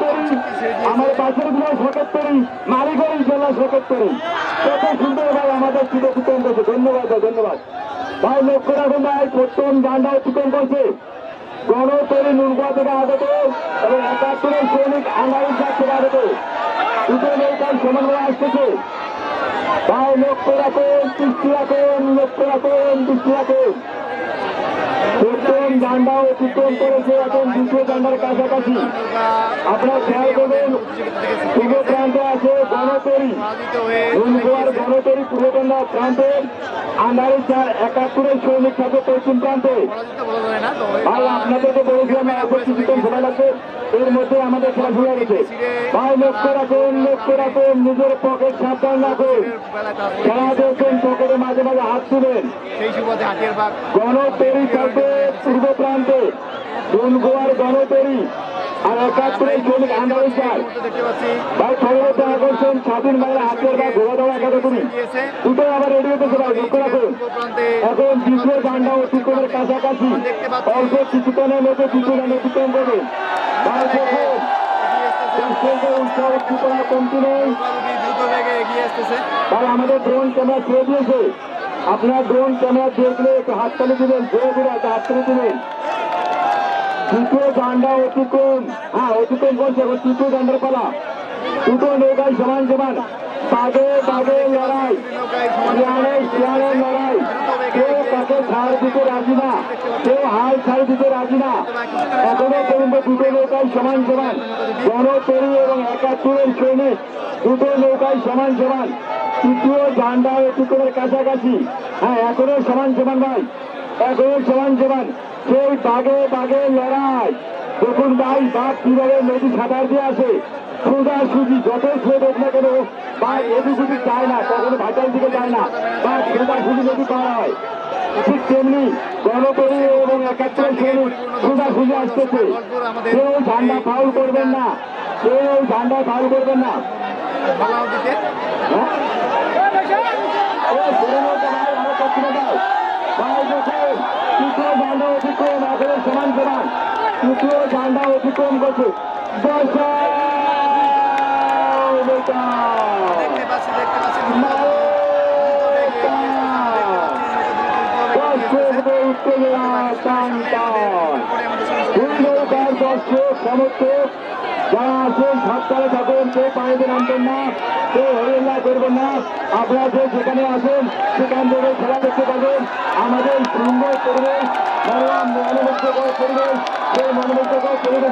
তরি আমার পাশেরগুলো শকেট তরি মালিকের তরি কত ভাই আমাদের ছিল অতিক্রম করছে ধন্যবাদ ধন্যবাদ ভাই লক্ষ্য রাখুন ভাই প্রথম গানটা অতিক্রম করছে গণতরি নুনগুয়া থেকে আগত এবং একাত্তরের সৈনিক কাছ থেকে আগত সমন্বয় আসতেছে। ভাই লক্ষ্য রাখুন দৃষ্টি রাখুন লক্ষ্য রাখুন দৃষ্টি রাখুন প্রথম ডান্ডা অতিক্রম করেছে এখন দ্বিতীয় ডান্ডার কাছাকাছি। আপনারা খেয়াল করবেন পূর্ব প্রান্তে আছে গণতরি নুনগুয়ার গণতরি পূর্ব প্রান্তে আন্ডারে চার একাত্তরের সৈনিক থাকে পশ্চিম প্রান্তে। ভাই আপনাদেরকে বলেছিলাম কিছুক্ষণ সময় লাগবে। এর মধ্যে আমাদের খেলা শুরু হয়ে গেছে ভাই লক্ষ্য রাখুন লক্ষ্য রাখুন নিজের পকেট সাবধান রাখুন। খেলা দেখছেন পকেটে মাঝে মাঝে হাত তুলেন। গণতরি থাকবে পূর্ব প্রান্তে দুনগোয়ার গণতরি আর আন্দাজ চার দেখতে ভাই পরবর্তী আকর্ষণ স্বাধীন বাংলা হাতের বা ঘোরা দেওয়া একাদশী দিয়েছে। দুটো আবার রেডি হতেছে ভাই লক্ষ্য রাখুন। এখন দ্বিতীয় ডান্ডা অতিক্রমের কাছাকাছি। অল্প কিছুক্ষণের মধ্যে দ্বিতীয় ডান্ডা অতিক্রম করবে। দেখুন। উৎসাহ উদ্দীপনা কমতি নেই। আমাদের ড্রোন ক্যামেরা ছেড়ে দিয়েছে। আপনার ড্রোন ক্যামেরা দেখলে একটু হাততালি দিবেন, জোরে জোরে একটা হাততালি দিবেন। তৃতীয় ডান্ডা অতিক্রম হ্যাঁ অতিক্রম করছে, এখন তৃতীয় ডান্ডার পালা। দুটো নৌকায় সমান সমান। বাঘে বাঘে লড়াই। সমান শিয়ালে লড়াই। কেউ তাকে ছাড় দিতে রাজি না, কেউ হাল ছাড় দিতে রাজি না। এখনও পর্যন্ত দুটো নৌকায় সমান সমান। গণতরি এবং একাত্তরের সৈনিক দুটো নৌকায় সমান সমান। তৃতীয় ঝান্ডা অতিক্রমের কাছাকাছি। হ্যাঁ এখনও সমান সমান ভাই। এখনও সমান সমান। সেই বাঘে বাঘে লড়াই। দেখুন ভাই বাঘ কীভাবে নদী সাঁতার দিয়ে আসে। সোজা সুজি যত স্রোত হোক না কেন বা এদিক ওদিক যায় না কখনো ভাটার দিকে যায় না। বা সোজা সুজি নদী পার হয় ঠিক তেমনি গণতরি এবং একাত্তর সৈনিক সোজা সুজি আসতেছে। কেউ ঝান্ডা ফাউল করবেন না। কেউ ঝান্ডা ফাউল করবেন না। হ্যাঁ? ও, ধরে নাও তো ভাই, ভালো করছি না ভাই। ভাই দেখুন, তৃতীয় ঝান্ডা অতিক্রম এখনও সমান সমান তৃতীয় ঝান্ডা অতিক্রম করছে। দেখতে পাচ্ছি দেখতে পাচ্ছি দর্শকদের উত্তেজনা টান টান। দর্শক সমর্থক যারা আছেন সাতটারে থাকুন কেউ পানিতে নামবেন না কেউ হরিল্লা করবেন না আপনারা যে যেখানে আছেন সেখান থেকে খেলা দেখতে পাবেন আমাদের সুন্দর পরিবেশ মনোরম মনোমুগ্ধকর পরিবেশ সেই মনোমুগ্ধকর পরিবেশে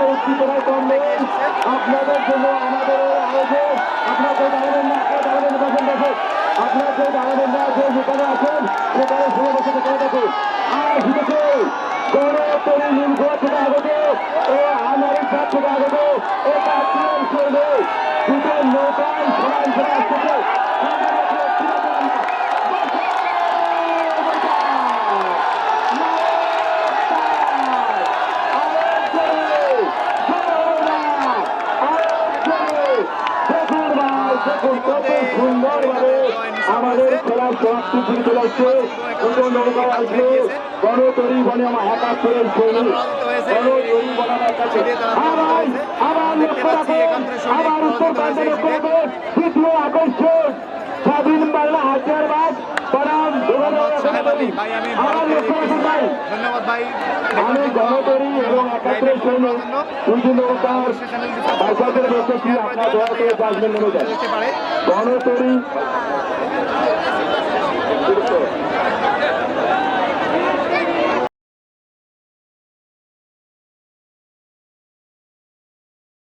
ঝান্ডা বাঁচাও বেটা! আপনাদের জন্য আমাদের আয়োজন আপনাদের দাঁড়াবেন না আপনারা দাঁড়াবেন বসেন বসেন আপনার যে দাঁড়াবেন না যে যেখানে আছেন সেখানে শুনে বসে দেখে দেখুন আর শুনেছে গণতরী নির্ভর থেকে আগত ও আমাদের কাছ থেকে আগত ও কাশ্মীর করবে দুটো নৌকায় সুন্দরভাবে আমাদের খেলার সমাপ্তি ফিরে চলে আসছে। নৌকা আসবে গণতরী বনে আমার একাত্তরের সৈনিক গণতরী বনাম একাত্তর আবার আবার লক্ষ্য রাখুন আবার উত্তর প্রান্তে লক্ষ্য রাখুন দ্বিতীয় আকর্ষণ। স্বাধীন বাংলা হাতিয়ার বাদ বনাম সাহেব ভাই আমি আবার লক্ষ্য রাখুন ভাই। ধন্যবাদ ভাই। আমি গণতরী এবং একাত্রের সৈন্য দুটি নৌকার বাজারের বসেছি আপনার দয়া করে গণতরী